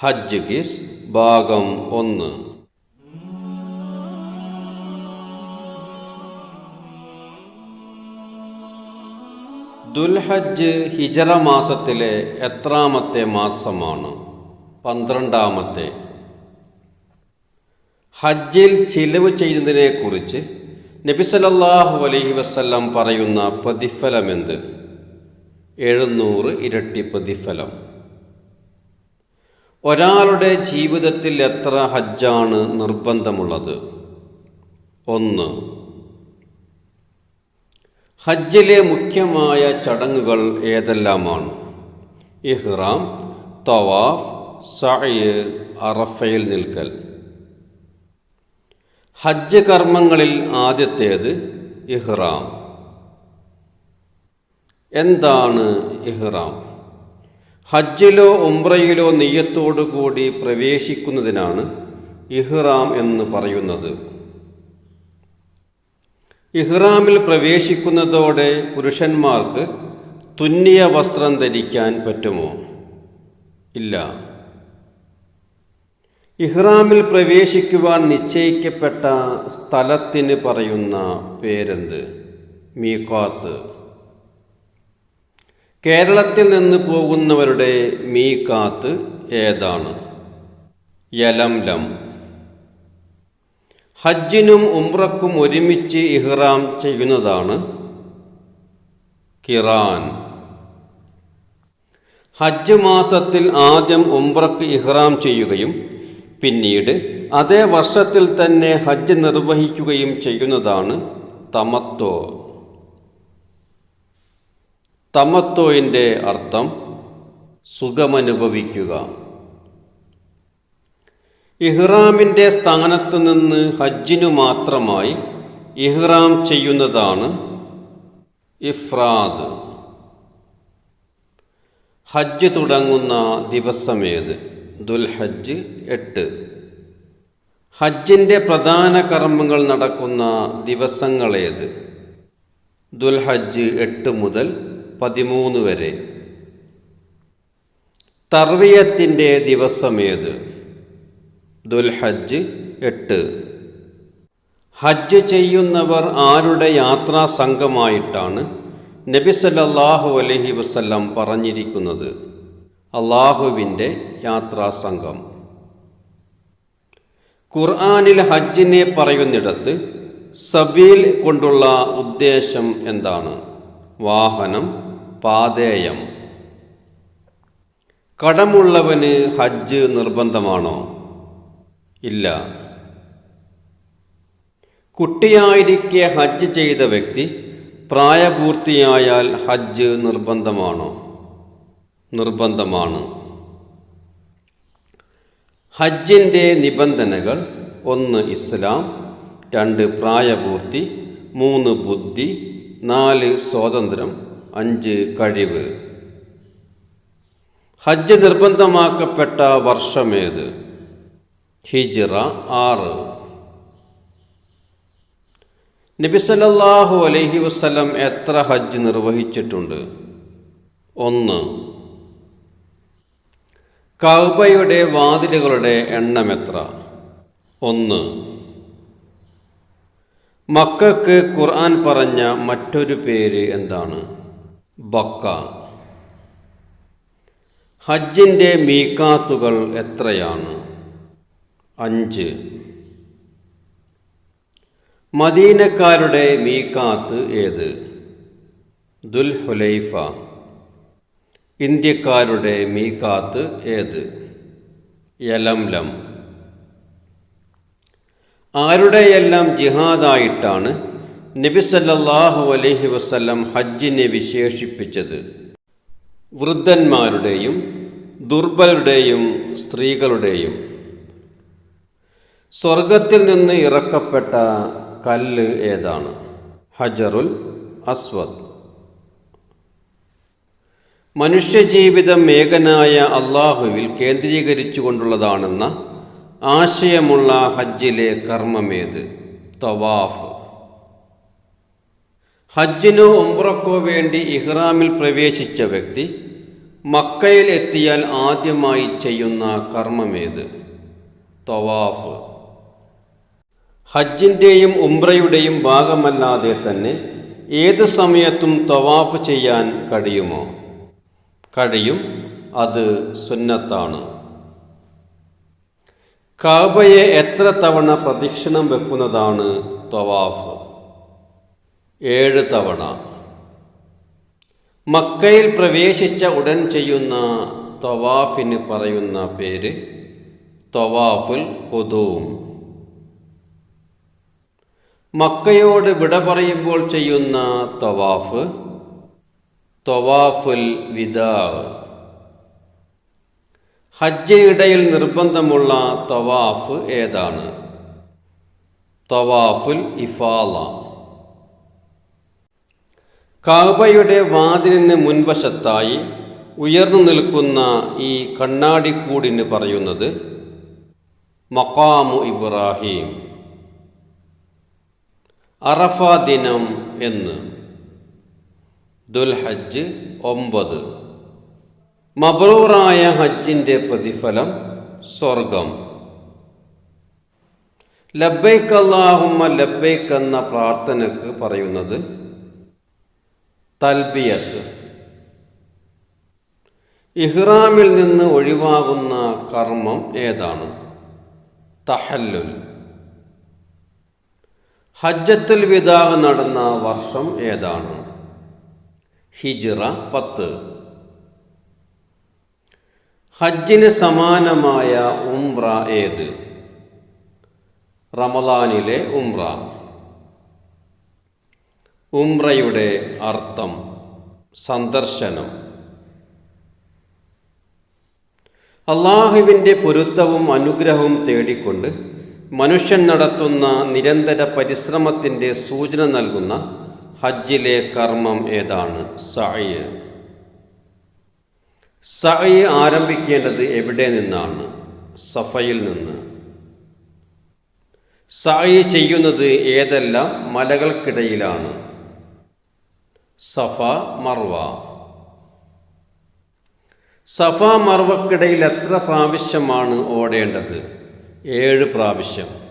ഹജ്ജ് kiss ഭാഗം ഒന്ന്. ദുൽഹജ്ജ് ഹിജറ മാസത്തിലെ എത്രാമത്തെ മാസമാണ്? പന്ത്രണ്ടാമത്തെ. ഹജ്ജിൽ ചിലവ് ചെയ്യുന്നതിനെക്കുറിച്ച് നബിസലല്ലാഹു അലൈഹി വസല്ലം പറയുന്ന പ്രതിഫലമെന്ത്? എഴുന്നൂറ് ഇരട്ടി പ്രതിഫലം. ഒരാളുടെ ജീവിതത്തിൽ എത്ര ഹജ്ജാണ് നിർബന്ധമുള്ളത്? ഒന്ന് ഹജ്ജിലെ മുഖ്യമായ ചടങ്ങുകൾ ഏതെല്ലാമാണ്? ഇഹ്റാം തവാഫ് സഅയ് അറഫയിൽ നിൽക്കൽ. ഹജ്ജ് കർമ്മങ്ങളിൽ ആദ്യത്തേത് ഇഹ്റാം. എന്താണ് ഇഹ്റാം? ഹജ്ജിലോ ഉംറയിലോ നെയ്യത്തോടു കൂടി പ്രവേശിക്കുന്നതിനാണ് ഇഹ്റാം എന്ന് പറയുന്നത്. ഇഹ്റാമിൽ പ്രവേശിക്കുന്നതോടെ പുരുഷന്മാർക്ക് തുന്നിയ വസ്ത്രം ധരിക്കാൻ പറ്റുമോ? ഇല്ല. ഇഹ്റാമിൽ പ്രവേശിക്കുവാൻ നിശ്ചയിക്കപ്പെട്ട സ്ഥലത്തിന് പറയുന്ന പേരെന്ത്? മീക്കാത്ത് കേരളത്തിൽ നിന്ന് പോകുന്നവരുടെ മീക്കാത്ത് ഏതാണ്? യലംലം. ഹജ്ജിനും ഉംറക്കും ഒരുമിച്ച് ഇഹ്റാം ചെയ്യുന്നതാണ് കിറാൻ. ഹജ്ജ് മാസത്തിൽ ആദ്യം ഉംറക്ക് ഇഹ്റാം ചെയ്യുകയും പിന്നീട് അതേ വർഷത്തിൽ തന്നെ ഹജ്ജ് നിർവഹിക്കുകയും ചെയ്യുന്നതാണ് തമത്തോ. തമത്തോയിന്റെ അർത്ഥം സുഖമനുഭവിക്കുക. ഇഹ്റാമിന്റെ സ്ഥാനത്ത് നിന്ന് ഹജ്ജിനു മാത്രമായി ഇഹ്റാം ചെയ്യുന്നതാണ് ഇഫ്രാദ്. ഹജ്ജ് തുടങ്ങുന്ന ദിവസമേത് ദുൽഹജ്ജ് എട്ട്. ഹജ്ജിന്റെ പ്രധാന കർമ്മങ്ങൾ നടക്കുന്ന ദിവസങ്ങളേത് ദുൽഹജ്ജ് എട്ട് മുതൽ പതിമൂന്ന് വരെ. തർവിയത്തിന്റെ ദിവസമേത് ദുൽഹജ്ജ് എട്ട്. ഹജ്ജ് ചെയ്യുന്നവർ ആരുടെ യാത്രാ സംഘമായിട്ടാണ് നബി സല്ലാഹു അലഹി വസ്ല്ലാം പറഞ്ഞിരിക്കുന്നത്? അള്ളാഹുവിന്റെ യാത്രാ സംഘം. ഖുർആാനിൽ ഹജ്ജിനെ പറയുന്നിടത്ത് സബീൽ കൊണ്ടുള്ള ഉദ്ദേശം എന്താണ്? വാഹനം പാതേയം. കടമുള്ളവന് ഹജ്ജ് നിർബന്ധമാണോ? ഇല്ല. കുട്ടിയായിരിക്കെ ഹജ്ജ് ചെയ്ത വ്യക്തി പ്രായപൂർത്തിയായാൽ ഹജ്ജ് നിർബന്ധമാണോ? നിർബന്ധമാണ്. ഹജ്ജിന്റെ നിബന്ധനകൾ ഒന്ന് ഇസ്ലാം രണ്ട് പ്രായപൂർത്തി മൂന്ന് ബുദ്ധി നാല് സ്വാതന്ത്ര്യം അഞ്ച് കഴിവ്. ഹജ്ജ് നിർബന്ധമാക്കപ്പെട്ട വർഷമേത്? ഹിജിറ ആറ്. നബിസലല്ലാഹു അലൈഹി വസ്ലം എത്ര ഹജ്ജ് നിർവഹിച്ചിട്ടുണ്ട്? ഒന്ന്. കൗബയുടെ വാതിലുകളുടെ എണ്ണം എത്ര? ഒന്ന്. മക്കൾക്ക് ഖുർആൻ പറഞ്ഞ മറ്റൊരു പേര് എന്താണ്? ബക്ക. ഹജ്ജിന്റെ മീക്കാത്തുകൾ എത്രയാണ്? അഞ്ച്. മദീനക്കാരുടെ മീക്കാത്ത് ഏത്? ദുൽഹുലൈഫ. ഇന്ത്യക്കാരുടെ മീക്കാത്ത് ഏത്? യലംലം. ആരുടെയെല്ലാം ജിഹാദായിട്ടാണ് നബി സല്ലല്ലാഹു അലൈഹി വസല്ലം ഹജ്ജിനെ വിശേഷിപ്പിച്ചത് വൃദ്ധന്മാരുടെയും ദുർബലരുടെയും സ്ത്രീകളുടെയും. സ്വർഗത്തിൽ നിന്ന് ഇറക്കപ്പെട്ട കല്ല് ഏതാണ്? ഹജറുൽ അസ്വദ്. മനുഷ്യജീവിതം ഏകനായ അള്ളാഹുവിൽ കേന്ദ്രീകരിച്ചുകൊണ്ടുള്ളതാണെന്ന ആശയമുള്ള ഹജ്ജിലെ കർമ്മമേത്? തവാഫ്. ഹജ്ജിനോ ഉംറക്കോ വേണ്ടി ഇഹ്റാമിൽ പ്രവേശിച്ച വ്യക്തി മക്കയിൽ എത്തിയാൽ ആദ്യമായി ചെയ്യുന്ന കർമ്മമേത്? തവാഫ്. ഹജ്ജിന്റെയും ഉംറയുടെയും ഭാഗമല്ലാതെ തന്നെ ഏത് സമയത്തും തവാഫ് ചെയ്യാൻ കഴിയുമോ? കഴിയും. അത് സുന്നത്താണ്. കാബയെ എത്ര തവണ പ്രദക്ഷിണം വെക്കുന്നതാണ് തവാഫ്? ഏഴ് തവണ. മക്കയിൽ പ്രവേശിച്ച ഉടൻ ചെയ്യുന്ന തവാഫിന് പറയുന്ന പേര് തവാഫുൽ ഹുദൂം മക്കയോട് വിട പറയുമ്പോൾ ചെയ്യുന്ന തവാഫ് തവാഫുൽ വിദാവ് ഹജ്ജിനിടയിൽ നിർബന്ധമുള്ള തവാഫ് ഏതാണ്? തവാഫുൽ ഇഫാല കാബയുടെ വാതിലിന് മുൻവശത്തായി ഉയർന്നു നിൽക്കുന്ന ഈ കണ്ണാടിക്കൂടിന് പറയുന്നത് മക്കാമു ഇബ്രാഹിം. അറഫ ദിനം എന്ന്. ദുൽഹജ്ജ് ഒമ്പത്. മബ്രൂറായ ഹജ്ജിന്റെ പ്രതിഫലം സ്വർഗം. ലബ്ബൈക്ക് അല്ലാഹുമ്മ ലബ്ബൈക്ക് എന്ന പ്രാർത്ഥനക്ക് പറയുന്നത് തൽബിയത്ത്. ഇഹ്റാമിൽ നിന്ന് ഒഴിവാകുന്ന കർമ്മം ഏതാണ്? തഹല്ലുൽ. ഹജ്ജത്തുൽ വിദാഹ് നടന്ന വർഷം ഏതാണ്? ഹിജ്റ പത്ത്. ഹജ്ജിന് സമാനമായ ഉംറ ഏത്? റമദാനിലെ ഉംറ. ഉംറയുടെ അർത്ഥം സന്ദർശനം. അള്ളാഹുവിന്റെ പൊരുത്തവും അനുഗ്രഹവും തേടിക്കൊണ്ട് മനുഷ്യൻ നടത്തുന്ന നിരന്തര പരിശ്രമത്തിന്റെ സൂചന നൽകുന്ന ഹജ്ജിലെ കർമ്മം ഏതാണ്? സഅയ് സഅയ് ആരംഭിക്കേണ്ടത് എവിടെ നിന്നാണ്? സഫയിൽ നിന്ന്. സഅയ് ചെയ്യുന്നത് ഏതെല്ലാം മലകൾക്കിടയിലാണ്? സഫ മർവ. സഫ മർവക്കിടയിൽ എത്ര പ്രാവശ്യമാണ് ഓടേണ്ടത്? ഏഴ് പ്രാവശ്യം.